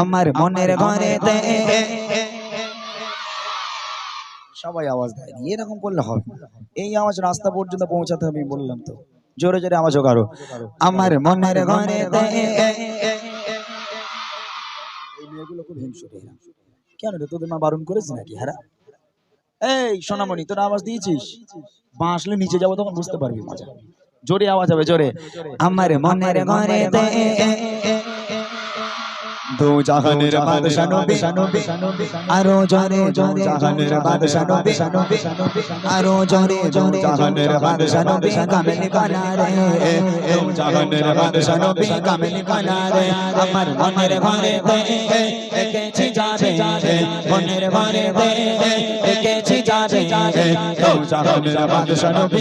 আমার মনের ঘরেতে সবাই আওয়াজ দেয় এরকম করলে হবে। এই আওয়াজ রাস্তা পর্যন্ত পৌঁছাতে হবে আমি বললাম তো। জোরে জোরে আওয়াজও কারও আমার মনের ঘরেতে এই মেয়েগুলো খুব হিংসুটে কেন রে তোদের মা বারণ করেছে নাকি হারা এই সোনামণি তোরা আওয়াজ দিয়েছিস? বাঁশলে নিচে যাব তখন বুঝতে পারবি মজা। জোরে আওয়াজ হবে জোরে। আমার মনের ঘরেতে দো জাহানের বাদশা নবী আরও জোরে জোরে জাহানের বাদশা নবী আরও জোরে জোরে জাহানের বাদশা নবী কামেলি বানা রে দো জাহানের বাদশা নবী কামেলি বানা রে আমার মনের ঘরেতে একেছি যাবে মনের ঘরেতে একেছি যাবে দো জাহানের বাদশা নবী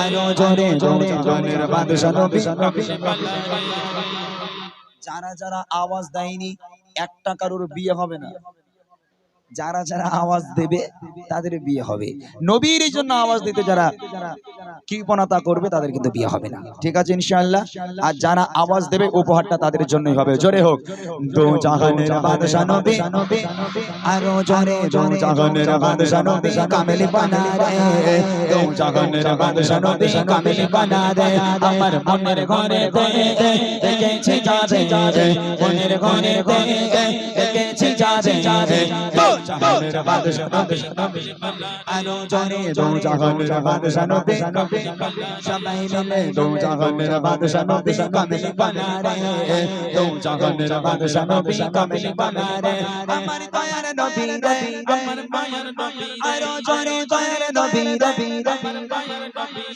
আরও জোরে জোরে জাহানের বাদশা নবী যারা যারা আওয়াজ দেয়নি একটা কারোর বিয়ে হবে না। যারা যারা আওয়াজ দেবে, তাদের বিয়ে হবে। নবীর জন্য আওয়াজ দিতে যারা কৃপণতা করবে, তাদের কিন্তু বিয়ে হবে না। ঠিক আছে ইনশাআল্লাহ? আর যারা আওয়াজ দেবে, উপহারটা তাদের জন্যই হবে। জোরে হোক। ঘরে ঘরে জাহানের বাদশা নবী আরও জোরে দো জাহানের বাদশা নবী সবাই মিলে দো জাহানের বাদশা নবী কামেলি বানা রে দো জাহানের বাদশা নবী কামেলি বানা রে আমার দয়ার নবী রে আমার মায়ের নবী আরও জোরে দয়ার নবী রবি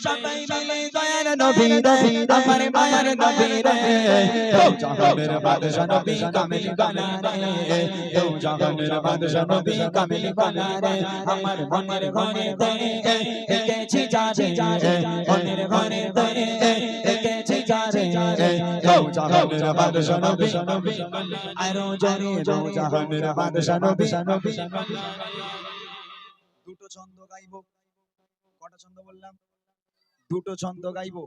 সবাই মিলে দয়ার নবী রে আমার মায়ের নবী রে দো জাহানের বাদশা নবী কামেলি বানা রে দো জাহানের বাদশা নবী কামেলি বানা রে আমার মনের ঘরে দে একেছি যাবে মনের ঘরে দে একেছি দো জাহানের বাদশা নবী আরও দো জাহানের বাদশা নবী দুটো ছন্দ গাইবো। কটা ছন্দ বললাম? দুটো ছন্দ গাইবো।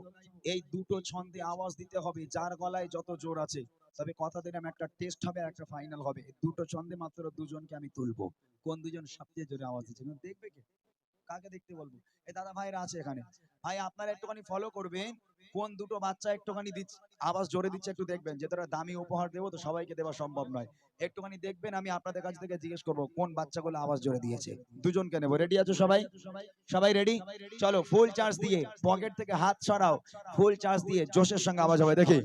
এই দুটো ছন্দে আওয়াজ দিতে হবে যার গলায় যত জোর আছে। তবে কথা দিলাম, একটা টেস্ট হবে একটা ফাইনাল হবে। দুটো ছন্দে মাত্র দুজনকে আমি তুলবো। কোন দুজন সবচেয়ে জোরে আওয়াজ দিচ্ছে? দেখবে কে? কাকে দেখতে বলব? এই দাদা ভাইরা আছে এখানে। ভাই আপনারা একটুখানি ফলো করবেন। কোন দুটো বাচ্চা একটুখানি দিচ্ছে আওয়াজ জোরে দিচ্ছে একটু দেখবেন। যে তারা দামি উপহার দেবো তো সবাইকে দেওয়া সম্ভব নয়। একটুখানি দেখবেন আমি আপনাদের কাছ থেকে জিজ্ঞেস করব কোন বাচ্চাগুলো আওয়াজ জোরে দিয়েছে? দুজনকে নেব। রেডি আছো সবাই? সবাই রেডি চলো ফুল চার্জ দিয়ে পকেট থেকে হাত সরাও। ফুল চার্জ দিয়ে জোশের সঙ্গে আওয়াজ হবে দেখি।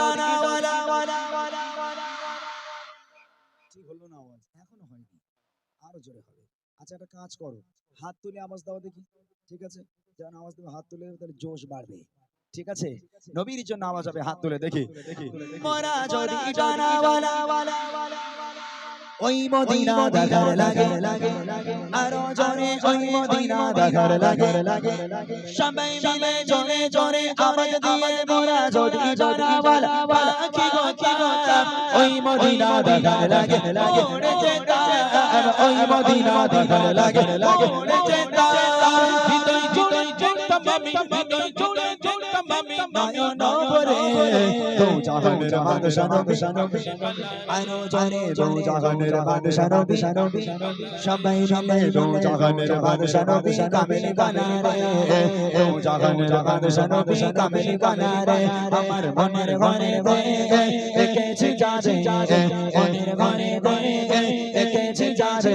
ঠিক আরও জোরে হবে। আচ্ছা একটা কাজ করো। হাত তুলে আওয়াজ দাও দেখি। ঠিক আছে? যখন আওয়াজ দেবে হাত তুলে তাহলে জোশ বাড়বে। ঠিক আছে? নবীর জন্য আওয়াজ হবে হাত তুলে দেখি। দেখি। যদি জানাওয়ালা ওই মদিনা দেখার লাগে। আরও জোরে ওই মদিনা দেখার লাগে। সবাই মিলে জোরে জোরে আওয়াজ দিয়ে মোরা যদি জানাওয়ালা পাখি গো কি গো ওই মদিনা দেখার লাগে। যেতাম ওই মদিনা দেখার লাগে। ওরে যেতাম হৃদয় জুড়ে যেতাম আমি হৃদয় জুড়ে নয়ন ভরে তো জাহানের বাদশা নবী। আরও জোরে দো জাহানের বাদশা নবী সবাই মিলে দো জাহানের বাদশা নবী কামেলি বানা রে। দো জাহানের বাদশা নবী কামেলি বানা রে। আমার মনের ঘরে দে একেছি যাবে মনের ঘরে দে একেছি যাবে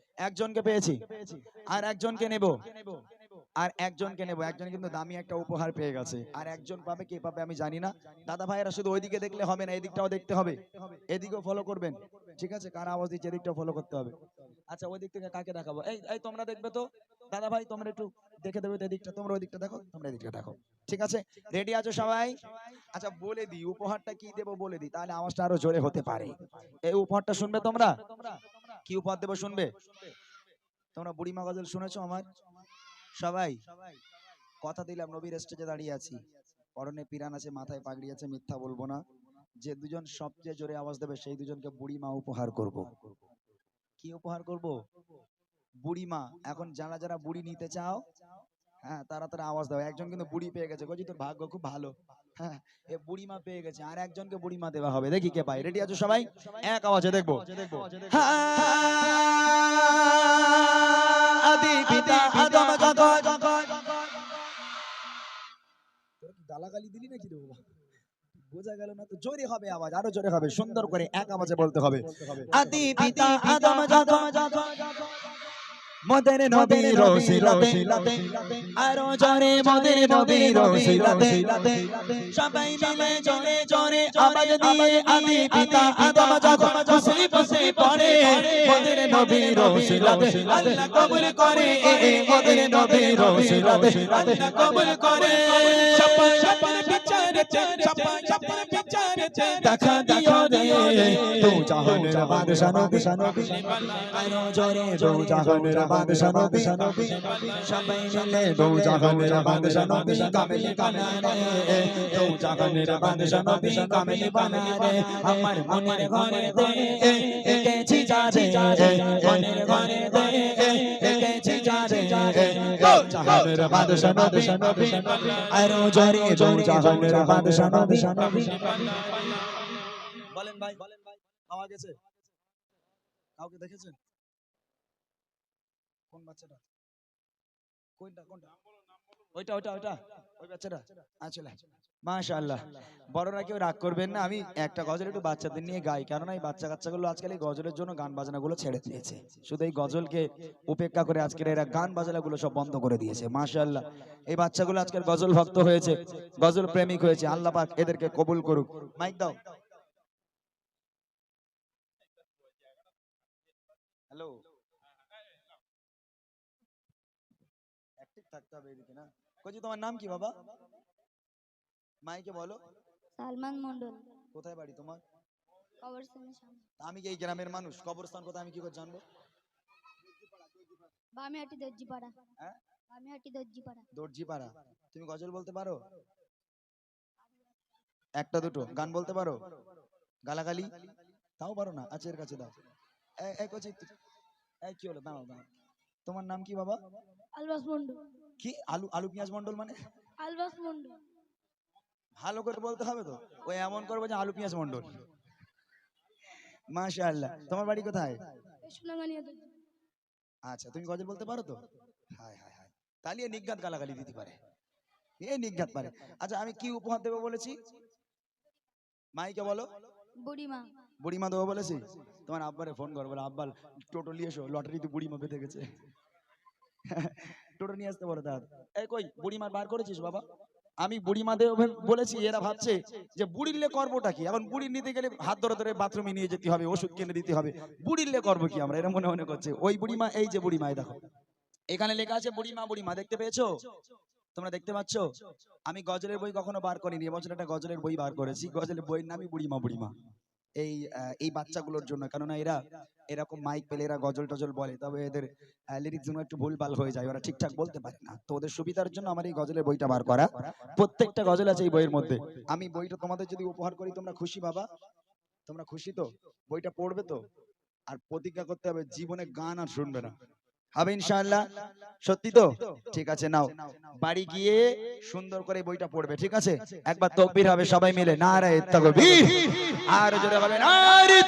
একজনকে পেয়েছি, আর একজনকে নেব, আর একজনকে নেব। একজন কিন্তু দামি একটা উপহার পেয়ে গেছে। আর একজন পাবে, কে পাবে আমি জানি না। দাদা ভাইয়েরা শুধু ওইদিকে দেখলে হবে না, এদিকটাও দেখতে হবে। এদিকেও ফলো করবেন। ঠিক আছে? কার আওয়াজ দিচ্ছে, এদিকটাও ফলো করতে হবে। আচ্ছা ওই দিক থেকে কাকে দেখাবো? এই এই তোমরা দেখবে তো? দাদা ভাই, তোমরা একটু দেখে দেবে এদিকটা তোমরা ওই দিকটা দেখো, তোমরা এদিকটা দেখো। ঠিক আছে? রেডি আছো সবাই? আচ্ছা বলে দিই, উপহারটা কি দেবো বলে দিই, তাহলে আওয়াজটা আরও জোরে হতে পারে। এই উপহারটা শুনবে তোমরা? কি উপহার দেবো শুনবে? তোমরা বুড়িমা গজল শুনেছো আমার? সবাই? কথা দিলাম নবীর স্টেজে দাঁড়িয়ে আছি। পরনে পিরান আছে, মাথায় পাগড়ি আছে, মিথ্যা বলব না। যে দুজন সবচেয়ে জোরে আওয়াজ দেবে, সেই দুজনকে বুড়িমা উপহার করব। কি উপহার করব? বুড়িমা এখন যারা যারা বুড়ি নিতে চাও হ্যাঁ তারা তারা আওয়াজ দাও। একজন কিন্তু বুড়ি পেয়ে গেছে। বলছি তোর ভাগ্য খুব ভালো। হ্যাঁ বুড়িমা পেয়ে গেছে। আর একজনকে বুড়িমা দেওয়া হবে। দেখি কে পাই রেডি আছো সবাই? এক আওয়াজে দেখব। কি গালাগালি দিলি নাকি রে বাবা? বোঝা গেল না তো। জোরে হবে আওয়াজ, আরও জোরে হবে। সুন্দর করে এক আওয়াজে বলতে হবে। আদি পিতা আদম জগৎ মদের নবীর রসিলাতে আরও জোরে মদের নবীর রসিলাতে সবাই মিলে জোরে জোরে আওয়াজ দিয়ে আদি পিতা আদম যখন বসে বসে পড়ে মদের নবীর রসিলাতে আল্লাহ কবুল করে এ মদের নবীর রসিলাতে আল্লাহ কবুল করে ছাপা ছাপা বিচারেছে ছাপা ছাপা দেখা দিও রে তু জাহানের বাদশা নবী নবী আরও জোরে দু জাহানের বাদশা নবী নবী সবাই মিলে দু জাহানের বাদশা নবী কামিল কানারে দু জাহানের বাদশা নবী কামিল বানারে আমার মনের ঘরে দে একেছি যারে মনের ঘরে দে কোন কোনটা কোনটা ওইটা ওইটা ওইটা ওই বাচ্চাটা আচ্ছা মাশাআল্লাহ। বড়রা কেউ রাগ করবেন না, আমি একটা গজল একটু বাচ্চাদের নিয়ে গাই কারণ এই বাচ্চা কাচ্চাগুলো আজকাল এই গজলের জন্য গান বাজনাগুলো ছেড়ে দিয়েছে। শুধু এই গজলকে উপেক্ষা করে আজকের এরা গান বাজনাগুলো সব বন্ধ করে দিয়েছে, মাশাআল্লাহ। এই বাচ্চাগুলো আজকের গজল ভক্ত হয়েছে, গজল প্রেমিক হয়েছে, আল্লাহ পাক এদেরকে কবুল করুক। মাইক দাও। হ্যালো। অ্যাক্টিভ থাকতে হবে এদিকে না। কজি তোমার নাম কি বাবা? মাইকে বলো। সালমান মন্ডল কোথায় বাড়ি তোমার? কবরস্থানের সামনে। আমি এই গ্রামের মানুষ? কবরস্থান কোথায় আমি কি করে জানব? বামিহাটি দর্জিপাড়া। হ্যাঁ? বামিহাটি দর্জিপাড়া। দর্জিপাড়া। তুমি গজল বলতে পারো? একটা দুটো। গান বলতে পারো? গালাগালি? তাও পারো না? আচ্ছা এর কাছে দাও। এই- এই কচি এই কি হলো? দাঁড়াও দাঁড়াও। তোমার নাম কি বাবা? আলবাস মন্ডল কি? আলু আলু পেঁয়াজ মন্ডল মানে? আলবাস মন্ডল ভালো করে বলতে হবে তো? ওই এমন করব যে আলু পেঁয়াজ মন্ডল মাশাআল্লাহ। তোমার বাড়ি কোথায়? আচ্ছা তুমি গজল বলতে পারো তো? হায় হায় হায়। তাহলে নিজ্ঞাত গালাগালি দিতে পারে। এ নিজ্ঞাত পারে। আচ্ছা আমি কি উপহার দেবো বলেছি? মাইকে বলো। বুড়িমা। বুড়িমা দেবো বলেছি? তোমার আব্বারে ফোন করো বলে আব্বা টোটো নিয়ে এসো লটারিতে বুড়িমা পেতে গেছে। টোটো নিয়ে আসতে বলো তার এই কই বুড়িমা বার করেছিস বাবা? আমি বুড়ি দেব বলেছি, এরা ভাবছে যে বুড়িরলে করবোটা কি? এখন বুড়ি নিতে গেলে হাত ধরে ধরে বাথরুমে নিয়ে যেতে হবে, ওষুধ কিনে দিতে হবে। বুড়িরলে করব কি আমরা? এরা মনে মনে করছে, ওই বুড়িমা, এই যে বুড়ি মায় দেখো। এখানে লেখা আছে বুড়ি মা বুড়ি মা দেখতে পেয়েছ? তোমরা দেখতে পাচ্ছ? আমি গজলের বই কখনো বার করিনি, এবছর একটা গজলের বই বার করেছি। গজলের বইয়ের নামই বুড়িমা বুড়িমা এই এই বাচ্চাগুলোর জন্য। কেননা এরা এরকম মাইক পেলে এরা গজল টজল বলে তবে এদের লিরিক্স জন্য একটু ভুলভাল হয়ে যায় ওরা ঠিকঠাক বলতে পারে না। তো ওদের সুবিধার জন্য আমার এই গজলের বইটা বার করা। প্রত্যেকটা গজল আছে এই বইয়ের মধ্যে। আমি বইটা তোমাদের যদি উপহার করি তোমরা খুশি বাবা? তোমরা খুশি তো? বইটা পড়বে তো? আর প্রতিজ্ঞা করতে হবে জীবনে গান আর শুনবে না। হবে ইনশাআল্লাহ? সত্যি তো? ঠিক আছে নাও। বাড়ি গিয়ে সুন্দর করে বইটা পড়বে ঠিক আছে? একবার তকবির হবে সবাই মিলে। নারায়ে তাকবীর। আর জোরে হবে নারে